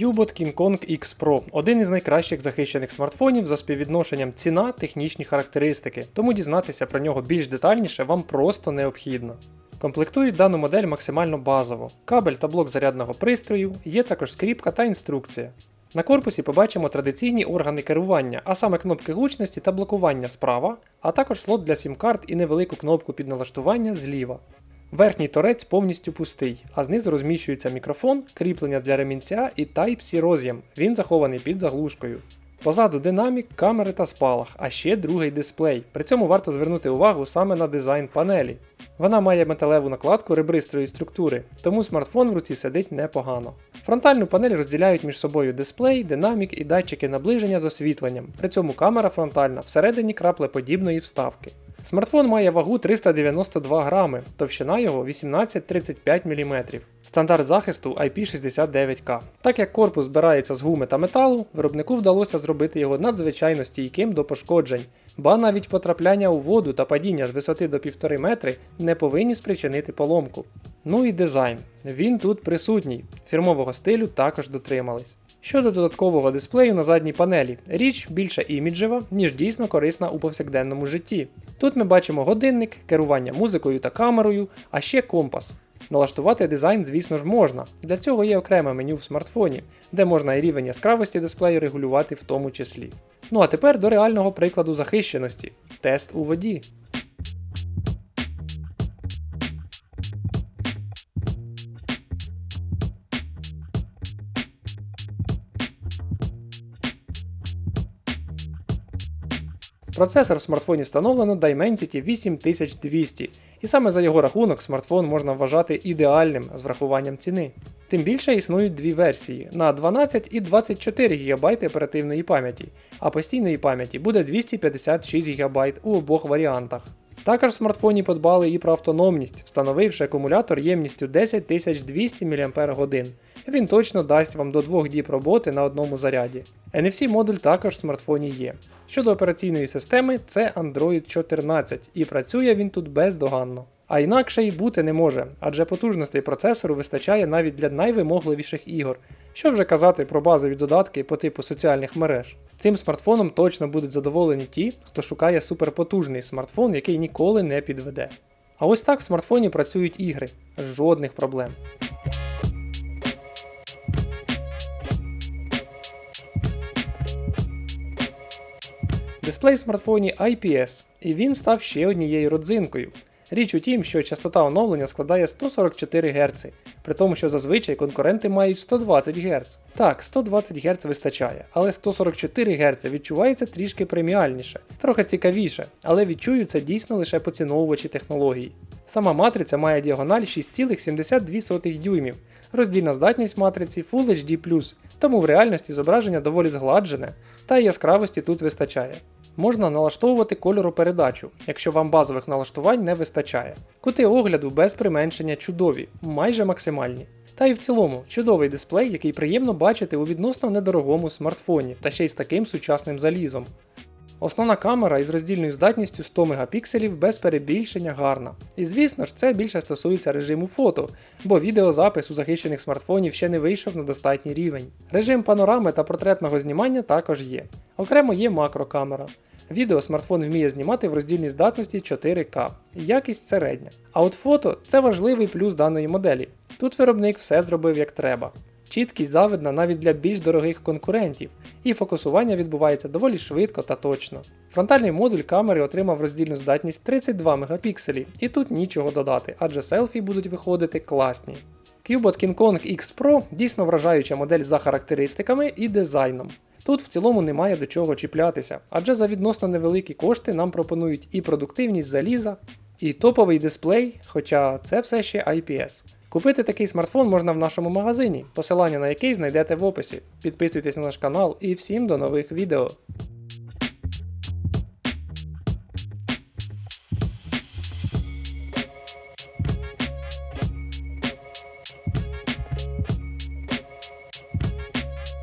Qbot King Kong X Pro один із найкращих захищених смартфонів за співвідношенням ціна технічні характеристики, тому дізнатися про нього більш детальніше вам просто необхідно. Комплектують дану модель максимально базово. Кабель та блок зарядного пристрою, є також скріпка та інструкція. На корпусі побачимо традиційні органи керування, а саме кнопки гучності та блокування справа, а також слот для сім-карт і невелику кнопку під налаштування зліва. Верхній торець повністю пустий, а знизу розміщується мікрофон, кріплення для ремінця і Type-C роз'єм. Він захований під заглушкою. Позаду динамік, камери та спалах, а ще другий дисплей. При цьому варто звернути увагу саме на дизайн панелі. Вона має металеву накладку ребристої структури, тому смартфон в руці сидить непогано. Фронтальну панель розділяють між собою дисплей, динамік і датчики наближення з освітленням. При цьому камера фронтальна всередині краплеподібної вставки. Смартфон має вагу 392 грами, товщина його 18-35 мм. Стандарт захисту IP69K. Так як корпус збирається з гуми та металу, виробнику вдалося зробити його надзвичайно стійким до пошкоджень, ба навіть потрапляння у воду та падіння з висоти до 1,5 метри не повинні спричинити поломку. Ну і дизайн. Він тут присутній, фірмового стилю також дотримались. Щодо додаткового дисплею на задній панелі, річ більше іміджева, ніж дійсно корисна у повсякденному житті. Тут ми бачимо годинник, керування музикою та камерою, а ще компас. Налаштувати дизайн, звісно ж, можна. Для цього є окреме меню в смартфоні, де можна і рівень яскравості дисплею регулювати в тому числі. Ну а тепер до реального прикладу захищеності тест у воді. Процесор в смартфоні встановлено Dimensity 8200, і саме за його рахунок смартфон можна вважати ідеальним з врахуванням ціни. Тим більше існують дві версії на 12 і 24 ГБ оперативної пам'яті, а постійної пам'яті буде 256 ГБ у обох варіантах. Також в смартфоні подбали і про автономність, встановивши акумулятор ємністю 10200 мАч. Він точно дасть вам до 2 діб роботи на одному заряді. NFC модуль також в смартфоні є. Щодо операційної системи, це Android 14 і працює він тут бездоганно. А інакше й бути не може, адже потужностей процесору вистачає навіть для найвимогливіших ігор. Що вже казати про базові додатки по типу соціальних мереж. Цим смартфоном точно будуть задоволені ті, хто шукає суперпотужний смартфон, який ніколи не підведе. А ось так в смартфоні працюють ігри, жодних проблем. Дисплей в смартфоні IPS, і він став ще однією родзинкою. Річ у тім, що частота оновлення складає 144 Гц, при тому, що зазвичай конкуренти мають 120 Гц. Так, 120 Гц вистачає, але 144 Гц відчувається трішки преміальніше, трохи цікавіше, але відчую це дійсно лише поціновувачі технологій. Сама матриця має діагональ 6,72 дюймів, роздільна здатність матриці Full HD+, тому в реальності зображення доволі згладжене, та й яскравості тут вистачає. Можна налаштовувати кольору передачу, якщо вам базових налаштувань не вистачає. Кути огляду без применшення чудові, майже максимальні. Та й в цілому чудовий дисплей, який приємно бачити у відносно недорогому смартфоні, та ще й з таким сучасним залізом. Основна камера із роздільною здатністю 100 Мп без перебільшення гарна. І звісно ж, це більше стосується режиму фото, бо відеозапис у захищених смартфонів ще не вийшов на достатній рівень. Режим панорами та портретного знімання також є. Окремо є макрокамера. Відео смартфон вміє знімати в роздільній здатності 4К, якість середня. А от фото це важливий плюс даної моделі. Тут виробник все зробив як треба. Чіткість завидна навіть для більш дорогих конкурентів, і фокусування відбувається доволі швидко та точно. Фронтальний модуль камери отримав роздільну здатність 32 Мп, і тут нічого додати, адже селфі будуть виходити класні. Qbot King Kong X Pro дійсно вражаюча модель за характеристиками і дизайном. Тут в цілому немає до чого чіплятися, адже за відносно невеликі кошти нам пропонують і продуктивність заліза, і топовий дисплей, хоча це все ще IPS. Купити такий смартфон можна в нашому магазині, посилання на який знайдете в описі. Підписуйтесь на наш канал і всім до нових відео.